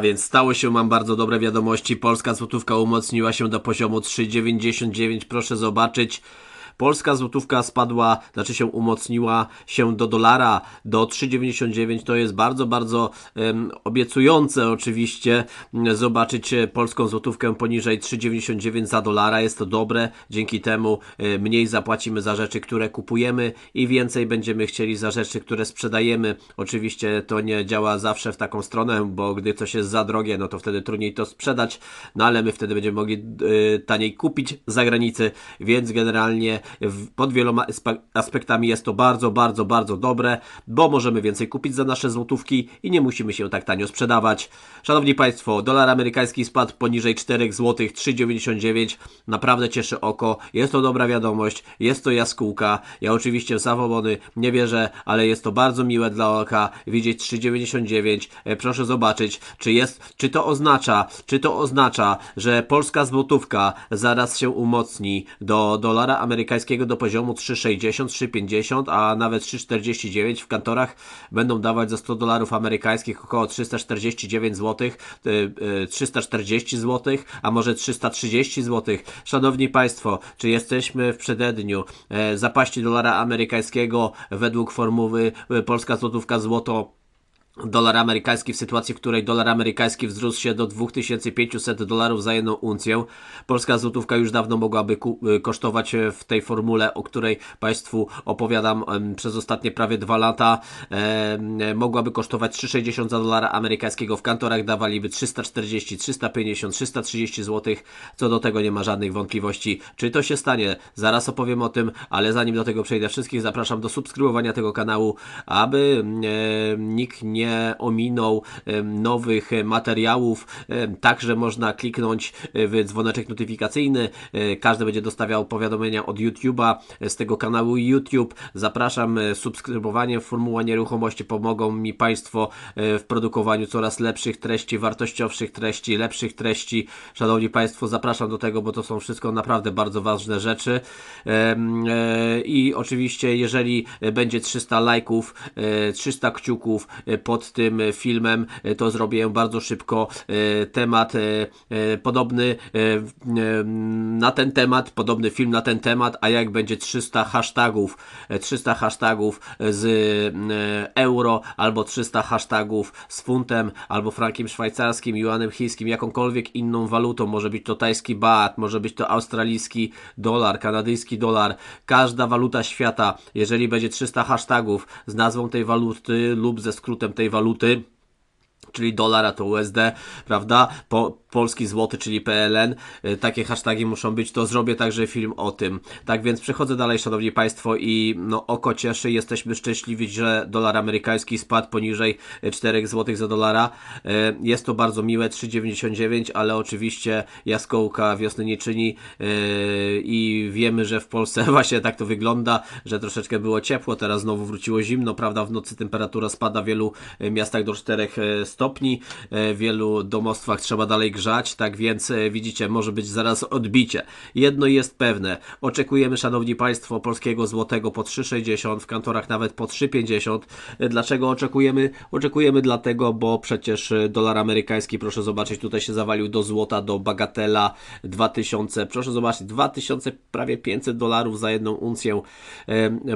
Więc stało się, mam bardzo dobre wiadomości. Polska złotówka umocniła się do poziomu 3,99. Proszę zobaczyć. Polska złotówka spadła, znaczy się umocniła się do dolara do 3,99. To jest bardzo, bardzo um, obiecujące oczywiście zobaczyć e, polską złotówkę poniżej 3,99 za dolara. Jest to dobre, dzięki temu e, mniej zapłacimy za rzeczy, które kupujemy i więcej będziemy chcieli za rzeczy, które sprzedajemy. Oczywiście to nie działa zawsze w taką stronę, bo gdy coś jest za drogie, no to wtedy trudniej to sprzedać, no ale my wtedy będziemy mogli y, taniej kupić za granicę, więc generalnie pod wieloma aspektami jest to bardzo, bardzo, bardzo dobre, bo możemy więcej kupić za nasze złotówki i nie musimy się tak tanio sprzedawać. Szanowni Państwo, dolar amerykański spadł poniżej 4 zł, 3,99. Naprawdę cieszy oko. Jest to dobra wiadomość, jest to jaskółka. Ja oczywiście w zawobony nie wierzę, ale jest to bardzo miłe dla oka widzieć 3,99. E, proszę zobaczyć, czy jest, czy to oznacza, czy to oznacza, że polska złotówka zaraz się umocni do dolara amerykańskiego do poziomu 3,60, 3,50, a nawet 3,49 w kantorach będą dawać za 100 dolarów amerykańskich około 349 zł, 340 zł, a może 330 zł. Szanowni Państwo, czy jesteśmy w przededniu e, zapaści dolara amerykańskiego według formuły e, polska złotówka złoto dolar amerykański w sytuacji, w której dolar amerykański wzrósł się do 2500 dolarów za jedną uncję. Polska złotówka już dawno mogłaby y, kosztować e, w tej formule, o której Państwu opowiadam przez ostatnie prawie dwa lata. Mogłaby kosztować 3,60 za dolara amerykańskiego. W kantorach dawaliby 340, 350, 330 zł. Co do tego nie ma żadnych wątpliwości. Czy to się stanie? Zaraz opowiem o tym, ale zanim do tego przejdę, wszystkich zapraszam do subskrybowania tego kanału, aby nikt nie nie ominął nowych materiałów. Także można kliknąć e, w dzwoneczek notyfikacyjny. E, każdy będzie dostawiał powiadomienia od YouTube'a z tego kanału YouTube. Zapraszam e, subskrybowaniem Formuła Nieruchomości. Pomogą mi Państwo w produkowaniu coraz lepszych treści, wartościowszych treści, lepszych treści. Szanowni Państwo, zapraszam do tego, bo to są wszystko naprawdę bardzo ważne rzeczy. I oczywiście, jeżeli będzie 300 lajków, 300 kciuków pod pod tym filmem, e, to zrobię bardzo szybko. E, temat e, podobny na ten temat, podobny film na ten temat, a jak będzie 300 hashtagów, 300 hashtagów z euro, albo 300 hashtagów z funtem, albo frankiem szwajcarskim, juanem chińskim, jakąkolwiek inną walutą, może być to tajski baht, może być to australijski dolar, kanadyjski dolar, każda waluta świata, jeżeli będzie 300 hashtagów z nazwą tej waluty lub ze skrótem tej waluty, czyli dolar, a to USD, prawda? Po, polski złoty, czyli PLN. Y, takie hasztagi muszą być, to zrobię także film o tym. Tak więc przechodzę dalej, szanowni państwo, i no oko cieszy, jesteśmy szczęśliwi, że dolar amerykański spadł poniżej 4 zł za dolara. Y, jest to bardzo miłe, 3,99, ale oczywiście jaskółka wiosny nie czyni y, i wiemy, że w Polsce właśnie tak to wygląda, że troszeczkę było ciepło, teraz znowu wróciło zimno, prawda? W nocy temperatura spada w wielu miastach do 4 stopni, w wielu domostwach trzeba dalej grzać, tak więc e, widzicie, może być zaraz odbicie. Jedno jest pewne, oczekujemy, szanowni państwo, polskiego złotego po 3,60, w kantorach nawet po 3,50. E, dlaczego oczekujemy? Oczekujemy dlatego, bo przecież e, dolar amerykański, proszę zobaczyć, tutaj się zawalił do złota, do bagatela 2000, proszę zobaczyć, 2000, prawie 500 dolarów za jedną uncję,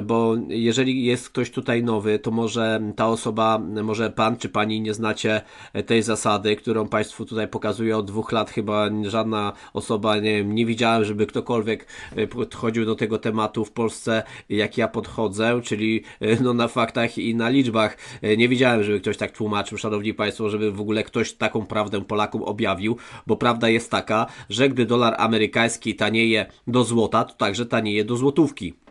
bo jeżeli jest ktoś tutaj nowy, to może ta osoba, może pan czy pani nie znacie tej zasady, którą państwu tutaj pokazuję od dwóch lat chyba żadna osoba, nie wiem, nie widziałem, żeby ktokolwiek e, podchodził do tego tematu w Polsce, jak ja podchodzę, czyli e, no, na faktach i na liczbach. E, nie widziałem, żeby ktoś tak tłumaczył, szanowni państwo, żeby w ogóle ktoś taką prawdę Polakom objawił, bo prawda jest taka, że gdy dolar amerykański tanieje do złota, to także tanieje do złotówki.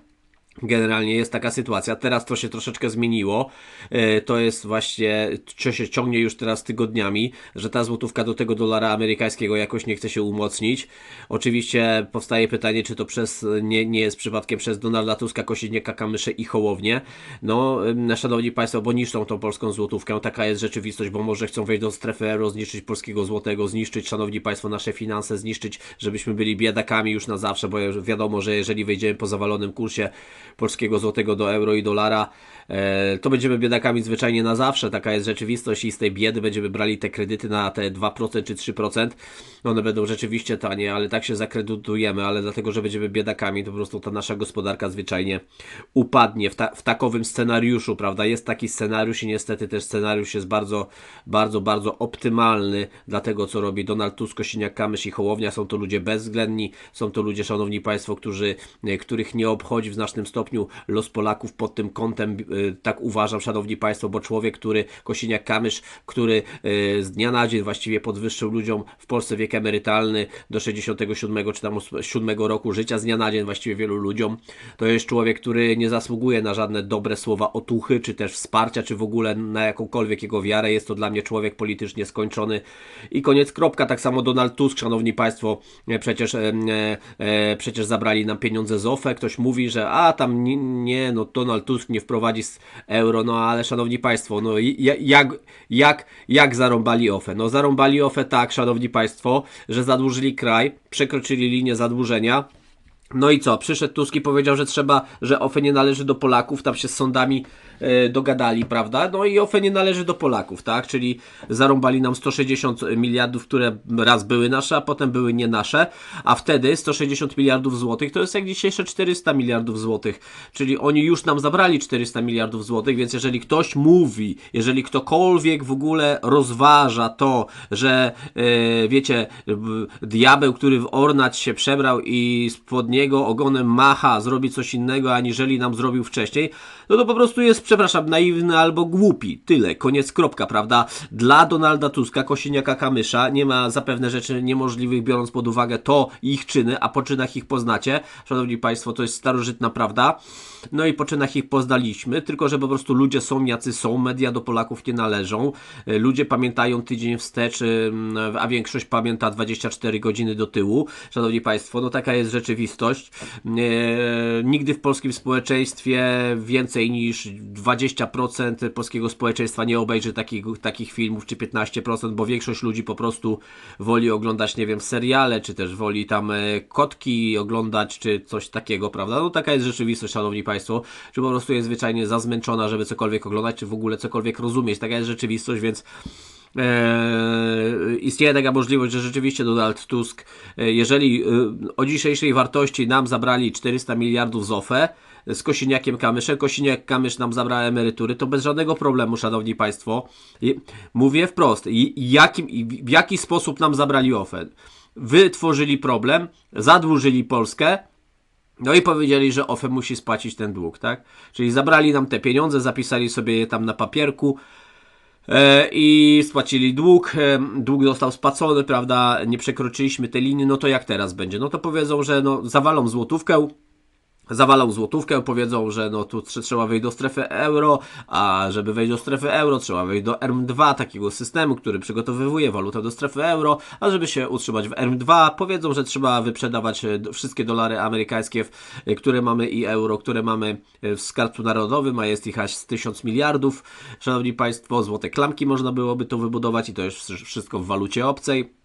Generalnie jest taka sytuacja. Teraz to się troszeczkę zmieniło. E, to jest właśnie, co się ciągnie już teraz tygodniami, że ta złotówka do tego dolara amerykańskiego jakoś nie chce się umocnić. Oczywiście powstaje pytanie, czy to przez, nie, nie jest przypadkiem przez Donalda Tuska, Kosiniaka, Kamysze i Hołownię. No, szanowni Państwo, bo niszczą tą polską złotówkę. Taka jest rzeczywistość, bo może chcą wejść do strefy euro, zniszczyć polskiego złotego, zniszczyć, szanowni Państwo, nasze finanse, zniszczyć, żebyśmy byli biedakami już na zawsze, bo wiadomo, że jeżeli wejdziemy po zawalonym kursie, polskiego złotego do euro i dolara, to będziemy biedakami zwyczajnie na zawsze. Taka jest rzeczywistość i z tej biedy będziemy brali te kredyty na te 2% czy 3%. One będą rzeczywiście tanie, ale tak się zakredytujemy, ale dlatego, że będziemy biedakami, to po prostu ta nasza gospodarka zwyczajnie upadnie w, ta, w takowym scenariuszu, prawda? Jest taki scenariusz i niestety też scenariusz jest bardzo, bardzo, bardzo optymalny dla tego, co robi Donald Tusk, Kosiniak-Kamysz i Hołownia. Są to ludzie bezwzględni, są to ludzie, szanowni państwo, którzy, e, których nie obchodzi w znacznym stopniu los Polaków pod tym kątem, e, tak uważam, szanowni państwo, bo człowiek, który, Kosiniak-Kamysz, który e, z dnia na dzień właściwie podwyższył ludziom w Polsce wiek emerytalny do 67 czy tam 7 roku życia, z dnia na dzień właściwie wielu ludziom, to jest człowiek, który nie zasługuje na żadne dobre słowa otuchy, czy też wsparcia, czy w ogóle na jakąkolwiek jego wiarę. Jest to dla mnie człowiek politycznie skończony. I koniec, kropka. Tak samo Donald Tusk, szanowni państwo, e, przecież, e, e, przecież zabrali nam pieniądze z OFE. Ktoś mówi, że a tam nie, nie, no Donald Tusk nie wprowadzi euro, no ale szanowni państwo, no jak, jak, jak zarąbali OFE? No zarąbali OFE tak, szanowni państwo, że zadłużyli kraj, przekroczyli linię zadłużenia. No i co? Przyszedł Tusk i powiedział, że trzeba, że OFE nie należy do Polaków, tam się z sądami dogadali, prawda? No i OFE nie należy do Polaków, tak? Czyli zarąbali nam 160 miliardów, które raz były nasze, a potem były nie nasze, a wtedy 160 miliardów złotych to jest jak dzisiejsze 400 miliardów złotych, czyli oni już nam zabrali 400 miliardów złotych, więc jeżeli ktoś mówi, jeżeli ktokolwiek w ogóle rozważa to, że e, wiecie, diabeł, który w ornat się przebrał i spod niego ogonem macha, zrobi coś innego, aniżeli nam zrobił wcześniej, no to po prostu jest przepraszam, naiwny albo głupi. Tyle, koniec, kropka, prawda? Dla Donalda Tuska, Kosiniaka Kamysza nie ma zapewne rzeczy niemożliwych, biorąc pod uwagę to ich czyny, a po czynach ich poznacie. Szanowni Państwo, to jest starożytna prawda. No i po czynach ich poznaliśmy, tylko że po prostu ludzie są jacy są, media do Polaków nie należą. E, ludzie pamiętają tydzień wstecz, a większość pamięta 24 godziny do tyłu. Szanowni Państwo, no taka jest rzeczywistość. E, nigdy w polskim społeczeństwie więcej niż 20% polskiego społeczeństwa nie obejrzy takich, takich filmów, czy 15%, bo większość ludzi po prostu woli oglądać, nie wiem, seriale, czy też woli tam e, kotki oglądać, czy coś takiego, prawda? No taka jest rzeczywistość, szanowni państwo, czy po prostu jest zwyczajnie za zmęczona, żeby cokolwiek oglądać, czy w ogóle cokolwiek rozumieć. Taka jest rzeczywistość, więc Eee, istnieje taka możliwość, że rzeczywiście Donald Tusk, e, jeżeli e, o dzisiejszej wartości nam zabrali 400 miliardów z OFE, z Kosiniakiem Kamyszem. Kosiniak Kamysz nam zabrał emerytury, to bez żadnego problemu, szanowni państwo. Mówię wprost, jakim, w jaki sposób nam zabrali OFE? Wytworzyli problem, zadłużyli Polskę, no i powiedzieli, że OFE musi spłacić ten dług, tak? Czyli zabrali nam te pieniądze, zapisali sobie je tam na papierku, e, i spłacili dług, e, dług został spłacony, prawda, nie przekroczyliśmy tej linii, no to jak teraz będzie? No to powiedzą, że no, zawalą złotówkę, zawalą złotówkę, powiedzą, że no tu trzeba wejść do strefy euro, a żeby wejść do strefy euro, trzeba wejść do RM2, takiego systemu, który przygotowywuje walutę do strefy euro, a żeby się utrzymać w RM2, powiedzą, że trzeba wyprzedawać e, wszystkie dolary amerykańskie, e, które mamy i euro, które mamy e, w skarbcu narodowym, a jest ich aż z 1000 miliardów. Szanowni Państwo, złote klamki można byłoby to wybudować i to jest wszystko w walucie obcej.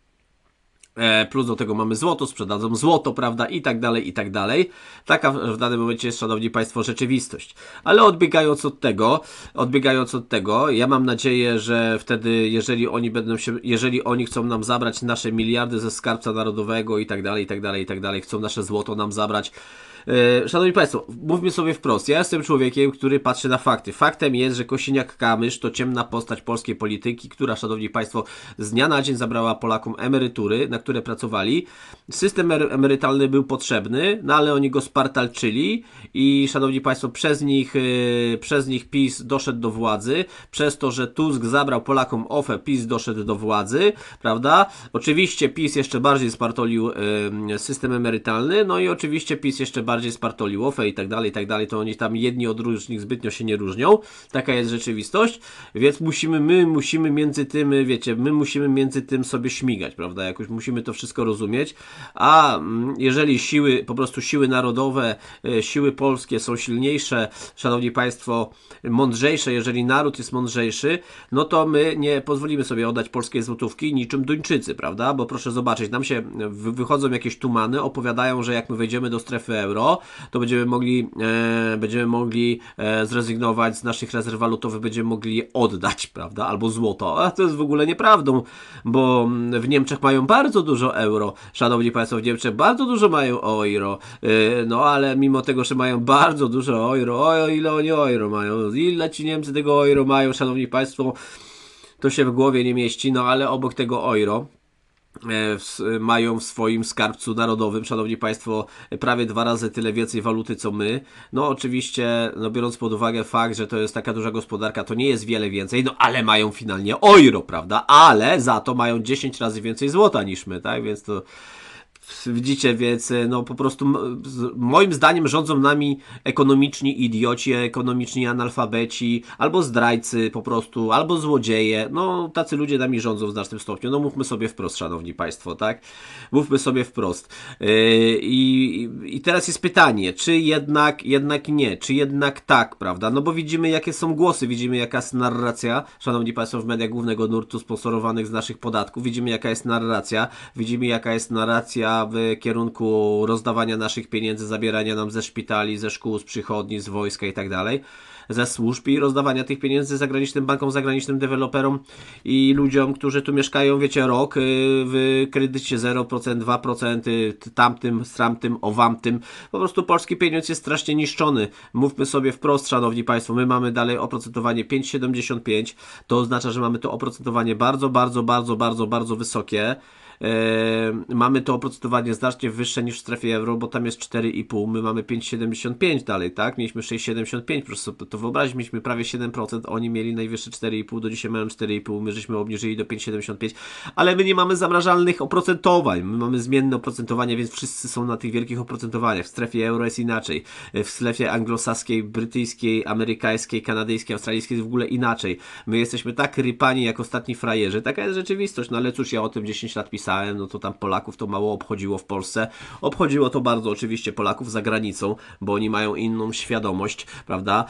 E, plus do tego mamy złoto, sprzedadzą złoto, prawda, i tak dalej, i tak dalej. Taka w danym momencie jest, szanowni państwo, rzeczywistość. Ale odbiegając od tego, odbiegając od tego, ja mam nadzieję, że wtedy, jeżeli oni będą się, jeżeli oni chcą nam zabrać nasze miliardy ze skarbca narodowego i tak dalej, i tak dalej, i tak dalej, chcą nasze złoto nam zabrać, szanowni Państwo, mówmy sobie wprost. Ja jestem człowiekiem, który patrzy na fakty. Faktem jest, że Kosiniak-Kamysz to ciemna postać polskiej polityki, która, Szanowni Państwo, z dnia na dzień zabrała Polakom emerytury, na które pracowali. System emerytalny był potrzebny, no ale oni go spartalczyli i, Szanowni Państwo, przez nich, e, przez nich PiS doszedł do władzy. Przez to, że Tusk zabrał Polakom OFE, PiS doszedł do władzy, prawda? Oczywiście PiS jeszcze bardziej spartolił system emerytalny, no i oczywiście PiS jeszcze bardziej bardziej spartolił OFE i tak dalej, i tak dalej, to oni tam jedni od różnych zbytnio się nie różnią. Taka jest rzeczywistość, więc musimy, my musimy między tym, wiecie, my musimy między tym sobie śmigać, prawda? Jakoś musimy to wszystko rozumieć, a mm, jeżeli siły, po prostu siły narodowe, e, siły polskie są silniejsze, szanowni państwo, mądrzejsze, jeżeli naród jest mądrzejszy, no to my nie pozwolimy sobie oddać polskiej złotówki niczym Duńczycy, prawda? Bo proszę zobaczyć, nam się wychodzą jakieś tumany, opowiadają, że jak my wejdziemy do strefy euro, to będziemy mogli, e, będziemy mogli e, zrezygnować z naszych rezerw walutowych, będziemy mogli je oddać, prawda? Albo złoto. A to jest w ogóle nieprawdą, bo mm, w Niemczech mają bardzo dużo euro. Szanowni Państwo, w Niemczech bardzo dużo mają euro. E, no ale mimo tego, że mają bardzo dużo euro, o ile oni euro mają, ile ci Niemcy tego euro mają, Szanowni Państwo, to się w głowie nie mieści, no ale obok tego euro mają w swoim skarbcu narodowym, szanowni państwo, prawie dwa razy tyle więcej waluty co my. No oczywiście, no biorąc pod uwagę fakt, że to jest taka duża gospodarka, to nie jest wiele więcej, no ale mają finalnie euro, prawda? Ale za to mają 10 razy więcej złota niż my, tak? Więc to Widzicie, więc e, no po prostu moim zdaniem rządzą nami ekonomiczni idioci, ekonomiczni analfabeci, albo zdrajcy po prostu, albo złodzieje. No tacy ludzie nami rządzą w znacznym stopniu. No mówmy sobie wprost, szanowni państwo, tak? Mówmy sobie wprost. Yy, I, i teraz jest pytanie, czy jednak, jednak nie, czy jednak tak, prawda? No bo widzimy jakie są głosy, widzimy jaka jest narracja, szanowni państwo, w mediach głównego nurtu sponsorowanych z naszych podatków, widzimy jaka jest narracja, widzimy jaka jest narracja w kierunku rozdawania naszych pieniędzy, zabierania nam ze szpitali, ze szkół, z przychodni, z wojska i tak dalej ze służb i rozdawania tych pieniędzy zagranicznym bankom, zagranicznym deweloperom i ludziom, którzy tu mieszkają, wiecie, rok y, w kredycie 0%, 2%, y, tamtym, stramtym, owamtym. Po prostu polski pieniądz jest strasznie niszczony. Mówmy sobie wprost, szanowni państwo, my mamy dalej oprocentowanie 5,75. To oznacza, że mamy to oprocentowanie bardzo, bardzo, bardzo, bardzo, bardzo wysokie. Mamy to oprocentowanie znacznie wyższe niż w strefie euro, bo tam jest 4,5, my mamy 5,75 dalej, tak? Mieliśmy 6,75, proszę sobie to wyobrazić, mieliśmy prawie 7%, oni mieli najwyższe 4,5, do dzisiaj mają 4,5, my żeśmy obniżyli do 5,75, ale my nie mamy zamrażalnych oprocentowań, my mamy zmienne oprocentowanie, więc wszyscy są na tych wielkich oprocentowaniach. W strefie euro jest inaczej, w strefie anglosaskiej, brytyjskiej, amerykańskiej, kanadyjskiej, australijskiej jest w ogóle inaczej. My jesteśmy tak rypani jak ostatni frajerzy, taka jest rzeczywistość, no ale cóż, ja o tym 10 lat pisałem, pisałem, no to tam Polaków to mało obchodziło w Polsce. Obchodziło to bardzo oczywiście Polaków za granicą, bo oni mają inną świadomość, prawda?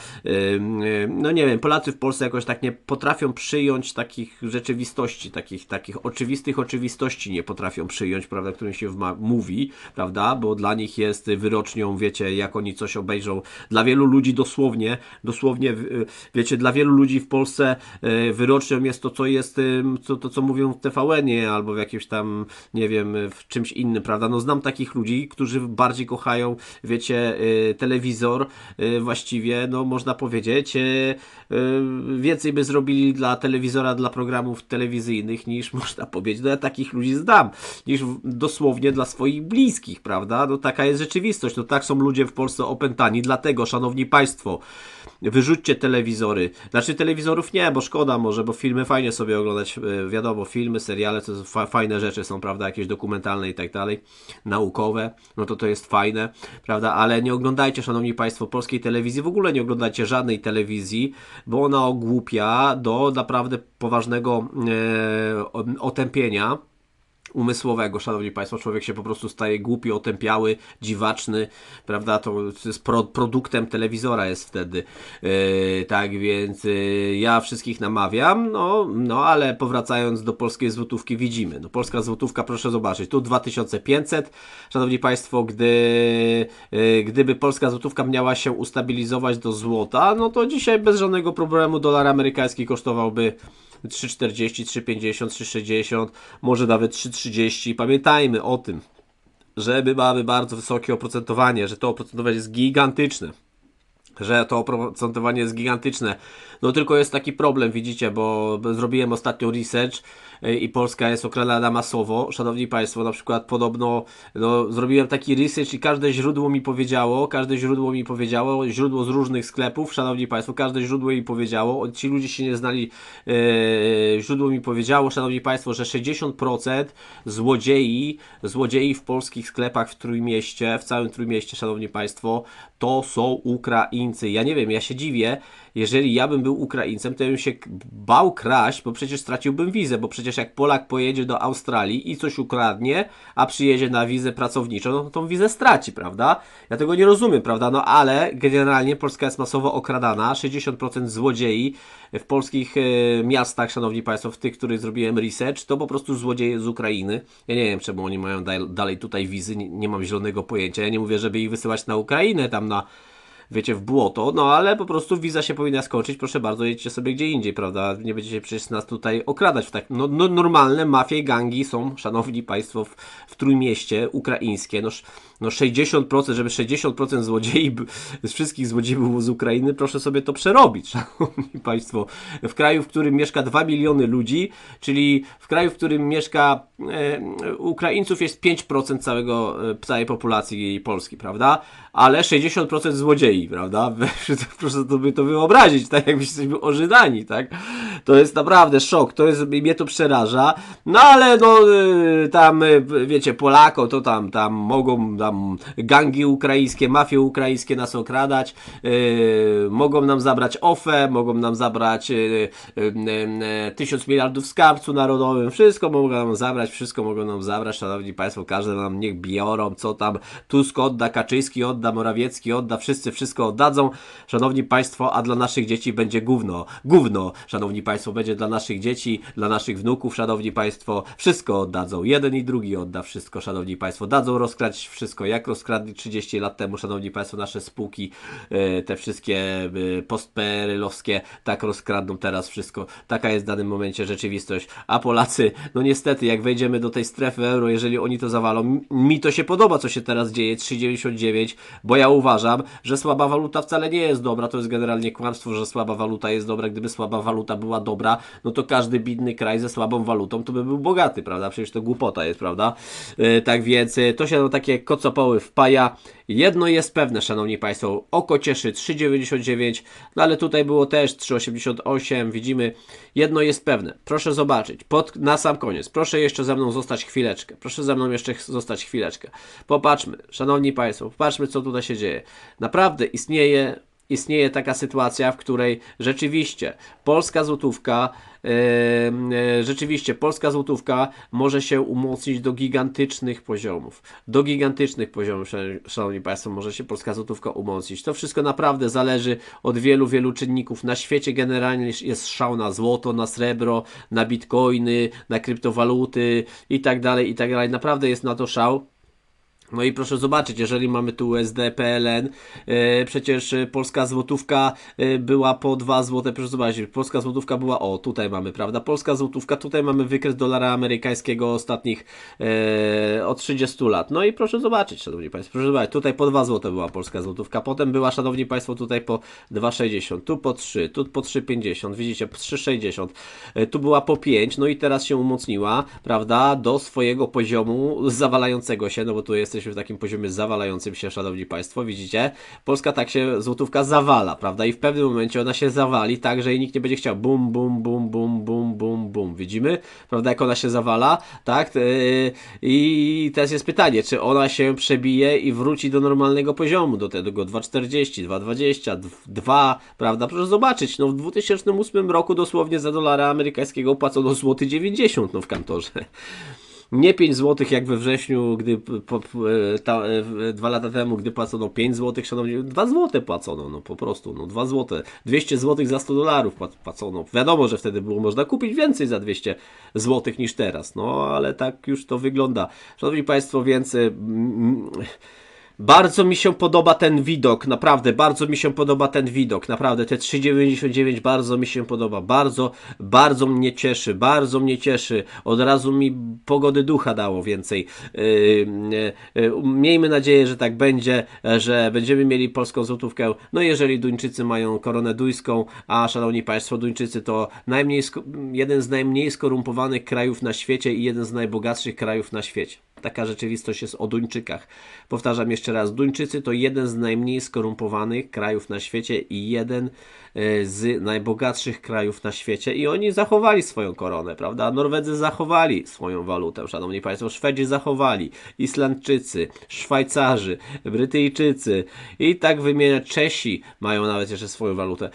No nie wiem, Polacy w Polsce jakoś tak nie potrafią przyjąć takich rzeczywistości, takich, takich oczywistych oczywistości nie potrafią przyjąć, prawda, którym się mówi, prawda? Bo dla nich jest wyrocznią, wiecie, jak oni coś obejrzą. Dla wielu ludzi dosłownie, dosłownie, wiecie, dla wielu ludzi w Polsce e, wyrocznią jest to, co jest, to, to co mówią w TVN-ie albo w jakimś tam tam, nie wiem, w czymś innym, prawda? No znam takich ludzi, którzy bardziej kochają, wiecie, y, telewizor y, właściwie, no można powiedzieć, y, więcej by zrobili dla telewizora, dla programów telewizyjnych niż można powiedzieć, no ja takich ludzi znam, niż dosłownie dla swoich bliskich, prawda? No taka jest rzeczywistość, no tak są ludzie w Polsce opętani, dlatego, szanowni państwo, wyrzućcie telewizory. Znaczy telewizorów nie, bo szkoda może, bo filmy fajnie sobie oglądać, wiadomo, filmy, seriale to fa fajne rzeczy są, prawda, jakieś dokumentalne i tak dalej, naukowe, no to to jest fajne, prawda, ale nie oglądajcie, szanowni państwo, polskiej telewizji, w ogóle nie oglądajcie żadnej telewizji, bo ona ogłupia do naprawdę poważnego e, otępienia umysłowego, szanowni państwo, człowiek się po prostu staje głupi, otępiały, dziwaczny, prawda, to jest pro, produktem telewizora jest wtedy, yy, tak więc yy, ja wszystkich namawiam, no, no ale powracając do polskiej złotówki widzimy, no polska złotówka, proszę zobaczyć, tu 2500, szanowni państwo, gdy, yy, gdyby polska złotówka miała się ustabilizować do złota, no to dzisiaj bez żadnego problemu dolar amerykański kosztowałby 3,40, 3,50, 3,60, może nawet 3,30. Pamiętajmy o tym, że my mamy bardzo wysokie oprocentowanie, że to oprocentowanie jest gigantyczne że to oprocentowanie jest gigantyczne. No tylko jest taki problem, widzicie, bo zrobiłem ostatnio research i Polska jest okradana masowo. Szanowni Państwo, na przykład podobno no, zrobiłem taki research i każde źródło mi powiedziało, każde źródło mi powiedziało, źródło z różnych sklepów, Szanowni Państwo, każde źródło mi powiedziało, ci ludzie się nie znali, yy, źródło mi powiedziało, Szanowni Państwo, że 60% złodziei, złodziei w polskich sklepach w Trójmieście, w całym Trójmieście, Szanowni Państwo, to są Ukraińcy. Ja nie wiem, ja się dziwię, jeżeli ja bym był Ukraińcem, to bym się bał kraść, bo przecież straciłbym wizę, bo przecież jak Polak pojedzie do Australii i coś ukradnie, a przyjedzie na wizę pracowniczą, no to tą wizę straci, prawda? Ja tego nie rozumiem, prawda? No ale generalnie Polska jest masowo okradana, 60% złodziei w polskich e, miastach, szanowni państwo, w tych, których zrobiłem research, to po prostu złodzieje z Ukrainy. Ja nie wiem, czemu oni mają dal- dalej tutaj wizy, nie, nie mam zielonego pojęcia. Ja nie mówię, żeby ich wysyłać na Ukrainę, tam na wiecie, w błoto, no ale po prostu wiza się powinna skończyć, proszę bardzo, jedźcie sobie gdzie indziej, prawda? Nie będziecie przecież nas tutaj okradać w tak, no, no normalne mafie, gangi są, szanowni państwo, w, w Trójmieście ukraińskie, no, sz- no 60%, żeby 60% złodziei, z wszystkich złodziei było z Ukrainy, proszę sobie to przerobić, szanowni państwo. W kraju, w którym mieszka 2 miliony ludzi, czyli w kraju, w którym mieszka e, Ukraińców jest 5% całego, e, całej populacji Polski, prawda? Ale 60% złodziei, prawda? Proszę sobie to wyobrazić, tak jakby jesteśmy ożydani, tak? To jest naprawdę szok, to jest, mnie to przeraża. No ale no y, tam, y, wiecie, Polakom to tam, tam mogą tam gangi ukraińskie, mafie ukraińskie nas okradać, y, mogą nam zabrać OFE, mogą nam zabrać y, y, y, tysiąc miliardów skarbcu narodowym, wszystko mogą nam zabrać, wszystko mogą nam zabrać, szanowni państwo, każdy nam niech biorą, co tam Tusk odda, Kaczyński odda, Morawiecki odda, wszyscy wszystko oddadzą, szanowni państwo, a dla naszych dzieci będzie gówno, gówno, szanowni państwo, będzie dla naszych dzieci, dla naszych wnuków, szanowni państwo, wszystko oddadzą, jeden i drugi odda wszystko, szanowni państwo, dadzą rozkraść wszystko, jak rozkradli 30 lat temu, szanowni państwo, nasze spółki, e, te wszystkie e, postperelowskie, tak rozkradną teraz wszystko, taka jest w danym momencie rzeczywistość, a Polacy, no niestety, jak wejdziemy do tej strefy euro, jeżeli oni to zawalą, mi to się podoba, co się teraz dzieje, 3,99, bo ja uważam, że słaba waluta wcale nie jest dobra, to jest generalnie kłamstwo, że słaba waluta jest dobra, gdyby słaba waluta była dobra, no to każdy biedny kraj ze słabą walutą to by był bogaty, prawda, przecież to głupota jest, prawda, E, tak więc e, to się na takie kocopoły wpaja, jedno jest pewne, szanowni państwo, oko cieszy 3,99, no ale tutaj było też 3,88, widzimy, jedno jest pewne, proszę zobaczyć, pod, na sam koniec, proszę jeszcze ze mną zostać chwileczkę, proszę ze mną jeszcze zostać chwileczkę, popatrzmy, szanowni państwo, popatrzmy co tutaj się dzieje, naprawdę istnieje istnieje taka sytuacja, w której rzeczywiście polska złotówka, e, e, rzeczywiście polska złotówka może się umocnić do gigantycznych poziomów. Do gigantycznych poziomów, szan- szanowni państwo, może się polska złotówka umocnić. To wszystko naprawdę zależy od wielu, wielu czynników. Na świecie generalnie jest szał na złoto, na srebro, na bitcoiny, na kryptowaluty i tak dalej, i tak dalej. Naprawdę jest na to szał. No i proszę zobaczyć, jeżeli mamy tu USD, PLN, e, przecież polska złotówka e, była po 2 złote, proszę zobaczyć, polska złotówka była, o tutaj mamy, prawda, polska złotówka, tutaj mamy wykres dolara amerykańskiego ostatnich e, od 30 lat. No i proszę zobaczyć, szanowni państwo, proszę zobaczyć, tutaj po 2 złote była polska złotówka, potem była, szanowni państwo, tutaj po 2,60, tu po 3, tu po 3,50, widzicie, 3,60, e, tu była po 5, no i teraz się umocniła, prawda, do swojego poziomu zawalającego się, no bo tu jesteśmy w takim poziomie zawalającym się, szanowni państwo, widzicie, Polska tak się, złotówka zawala, prawda, i w pewnym momencie ona się zawali tak, że jej nikt nie będzie chciał, bum, bum, bum, bum, bum, bum, bum, widzimy, prawda, jak ona się zawala, tak, Yy, i teraz jest pytanie, czy ona się przebije i wróci do normalnego poziomu, do tego 2,40, 2,20, 2, prawda, proszę zobaczyć, no w 2008 roku dosłownie za dolara amerykańskiego płacono złoty 90, no w kantorze. Nie 5 zł jak we wrześniu, gdy po, ta, e, dwa lata temu, gdy płacono 5 zł, szanowni, 2 zł płacono, no po prostu, no 2 zł. 200 zł za 100 dolarów płac- płacono. Wiadomo, że wtedy było można kupić więcej za 200 zł niż teraz, no ale tak już to wygląda. Szanowni Państwo, więc e, mm, bardzo mi się podoba ten widok, naprawdę, bardzo mi się podoba ten widok, naprawdę, te 3,99 bardzo mi się podoba, bardzo, bardzo mnie cieszy, bardzo mnie cieszy, od razu mi pogody ducha dało więcej. Yy, yy, yy, miejmy nadzieję, że tak będzie, że będziemy mieli polską złotówkę, no jeżeli Duńczycy mają koronę duńską, a szanowni Państwo, Duńczycy to najmniej, jeden z najmniej skorumpowanych krajów na świecie i jeden z najbogatszych krajów na świecie. Taka rzeczywistość jest o Duńczykach. Powtarzam jeszcze raz, Duńczycy to jeden z najmniej skorumpowanych krajów na świecie i jeden z najbogatszych krajów na świecie i oni zachowali swoją koronę, prawda? Norwedzy zachowali swoją walutę, szanowni państwo, Szwedzi zachowali, Islandczycy, Szwajcarzy, Brytyjczycy i tak wymieniać Czesi mają nawet jeszcze swoją walutę.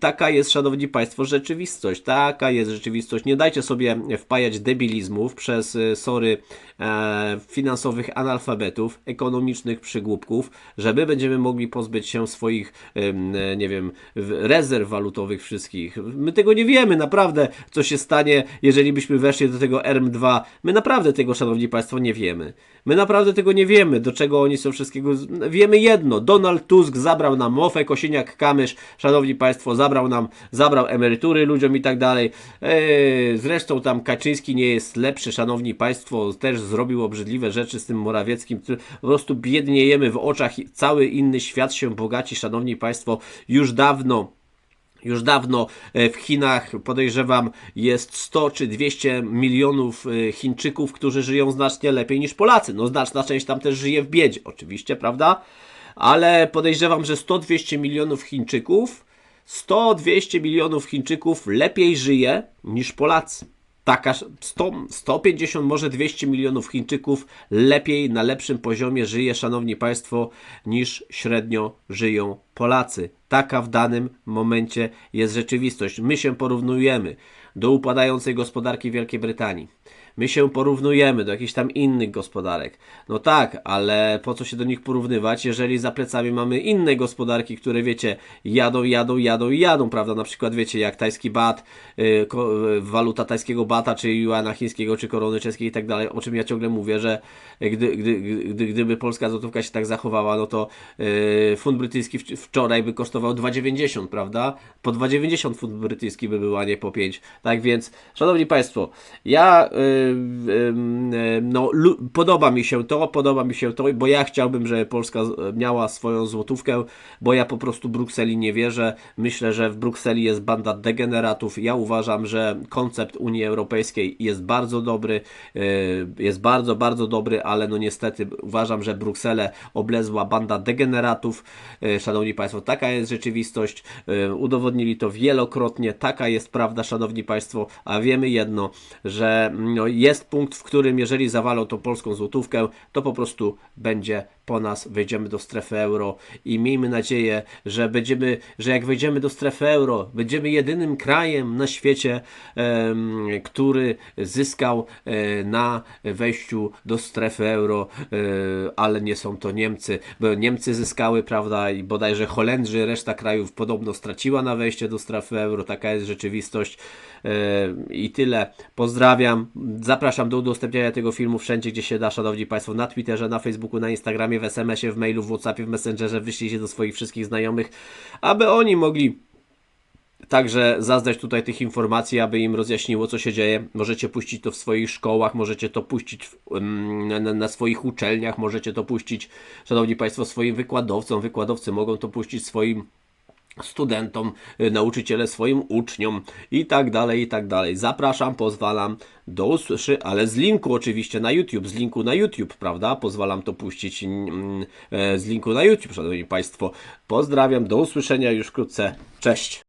Taka jest, szanowni państwo, rzeczywistość. Taka jest rzeczywistość. Nie dajcie sobie wpajać debilizmów przez, e, sorry, e, finansowych analfabetów, ekonomicznych przygłupków, że my będziemy mogli pozbyć się swoich, e, nie wiem, w- rezerw walutowych wszystkich. My tego nie wiemy, naprawdę, co się stanie, jeżeli byśmy weszli do tego ERM2. My naprawdę tego, szanowni państwo, nie wiemy. My naprawdę tego nie wiemy, do czego oni są wszystkiego. Wiemy jedno, Donald Tusk zabrał nam mofę, Kosiniak-Kamysz, szanowni państwo, zabrał nam, zabrał emerytury ludziom i tak dalej. Eee, zresztą tam Kaczyński nie jest lepszy, szanowni państwo, też zrobił obrzydliwe rzeczy z tym Morawieckim. Po prostu biedniejemy w oczach, cały inny świat się bogaci, szanowni państwo, już dawno. Już dawno e, w Chinach podejrzewam jest 100 czy 200 milionów e, Chińczyków, którzy żyją znacznie lepiej niż Polacy. No znaczna część tam też żyje w biedzie, oczywiście, prawda? Ale podejrzewam, że 100-200 milionów Chińczyków, 100-200 milionów Chińczyków lepiej żyje niż Polacy. Taka 100, 150, może 200 milionów Chińczyków lepiej, na lepszym poziomie żyje, szanowni państwo, niż średnio żyją Polacy. Taka w danym momencie jest rzeczywistość. My się porównujemy do upadającej gospodarki Wielkiej Brytanii. My się porównujemy do jakichś tam innych gospodarek. No tak, ale po co się do nich porównywać, jeżeli za plecami mamy inne gospodarki, które wiecie, jadą, jadą, jadą i jadą, prawda? Na przykład wiecie, jak tajski bat, y, ko, y, waluta tajskiego bata, czy juana chińskiego, czy korony czeskiej i tak dalej, o czym ja ciągle mówię, że gdy, gdy, gdy, gdyby polska złotówka się tak zachowała, no to y, funt brytyjski wcz- wczoraj by kosztował 2,90, prawda? Po 2,90 funt brytyjski by był, a nie po 5. Tak więc, szanowni państwo, ja y, y, y, no, podoba mi się to, podoba mi się to, bo ja chciałbym, żeby Polska miała swoją złotówkę, bo ja po prostu Brukseli nie wierzę. Myślę, że w Brukseli jest banda degeneratów. Ja uważam, że koncept Unii Europejskiej jest bardzo dobry, y, jest bardzo, bardzo dobry, ale no niestety uważam, że Brukselę oblezła banda degeneratów. Y, Szanowni Państwo, taka jest rzeczywistość. Y, Udowodnili to wielokrotnie. Taka jest prawda, Szanowni Państwo, a wiemy jedno, że no, jest punkt, w którym jeżeli zawalą tą polską złotówkę, to po prostu będzie po nas, wejdziemy do strefy euro. I miejmy nadzieję, że będziemy, że jak wejdziemy do strefy euro, będziemy jedynym krajem na świecie, który zyskał e, na wejściu do strefy euro, e, ale nie są to Niemcy, bo Niemcy zyskały, prawda, i bodajże Holendrzy, reszta krajów podobno straciła na wejście do strefy euro, taka jest rzeczywistość. I tyle. Pozdrawiam. Zapraszam do udostępniania tego filmu wszędzie, gdzie się da, szanowni państwo, na Twitterze, na Facebooku, na Instagramie, w SMS-ie, w mailu, w Whatsappie, w Messengerze. Wyślijcie do swoich wszystkich znajomych, aby oni mogli także zazdać tutaj tych informacji, aby im rozjaśniło, co się dzieje. Możecie puścić to w swoich szkołach, możecie to puścić w, na, na, na swoich uczelniach, możecie to puścić, szanowni państwo, swoim wykładowcom. Wykładowcy mogą to puścić swoim studentom, y, nauczyciele swoim uczniom i tak dalej, i tak dalej. Zapraszam, pozwalam do usłyszy, ale z linku oczywiście na YouTube, z linku na YouTube, prawda? Pozwalam to puścić mm, e, z linku na YouTube, szanowni państwo. Pozdrawiam, do usłyszenia już wkrótce. Cześć.